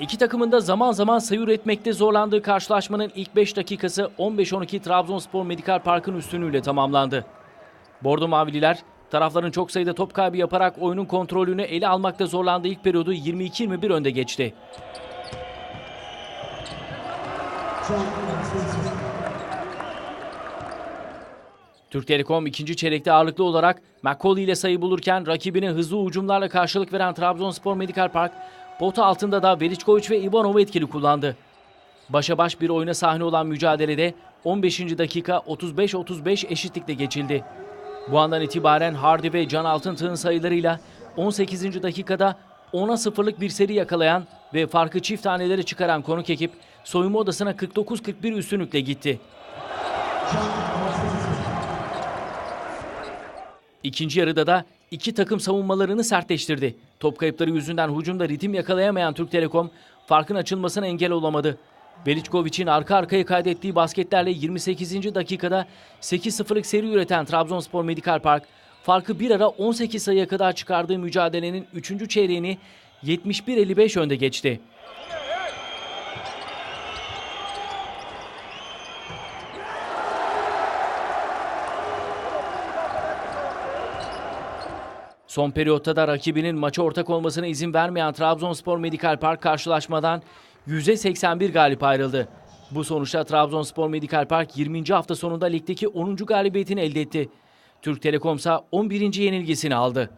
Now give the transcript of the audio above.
İki takımın da zaman zaman sayı üretmekte zorlandığı karşılaşmanın ilk 5 dakikası 15-12 Trabzonspor Medikal Park'ın üstünlüğüyle tamamlandı. Bordo Mavililer tarafların çok sayıda top kaybı yaparak oyunun kontrolünü ele almakta zorlandığı ilk periyodu 22-21 önde geçti. Türk Telekom ikinci çeyrekte ağırlıklı olarak McCauley ile sayı bulurken rakibine hızlı hücumlarla karşılık veren Trabzonspor Medikal Park, pota altında da Veličković ve Ivanov etkili kullandı. Başa baş bir oyuna sahne olan mücadelede 15. dakika 35-35 eşitlikle geçildi. Bu andan itibaren Hardy ve Can Altıntığ'ın sayılarıyla 18. dakikada 10'a 0'lık bir seri yakalayan ve farkı çift tanelere çıkaran konuk ekip soyunma odasına 49-41 üstünlükle gitti. İkinci yarıda da iki takım savunmalarını sertleştirdi. Top kayıpları yüzünden hücumda ritim yakalayamayan Türk Telekom farkın açılmasına engel olamadı. Veličković'in arka arkaya kaydettiği basketlerle 28. dakikada 8-0'lık seri üreten Trabzonspor Medikal Park farkı bir ara 18 sayıya kadar çıkardığı mücadelenin 3. çeyreğini 71-55 önde geçti. Son periyotta da rakibinin maça ortak olmasına izin vermeyen Trabzonspor Medikal Park karşılaşmadan %81 galip ayrıldı. Bu sonuçta Trabzonspor Medikal Park 20. hafta sonunda ligdeki 10. galibiyetini elde etti. Türk Telekom ise 11. yenilgisini aldı.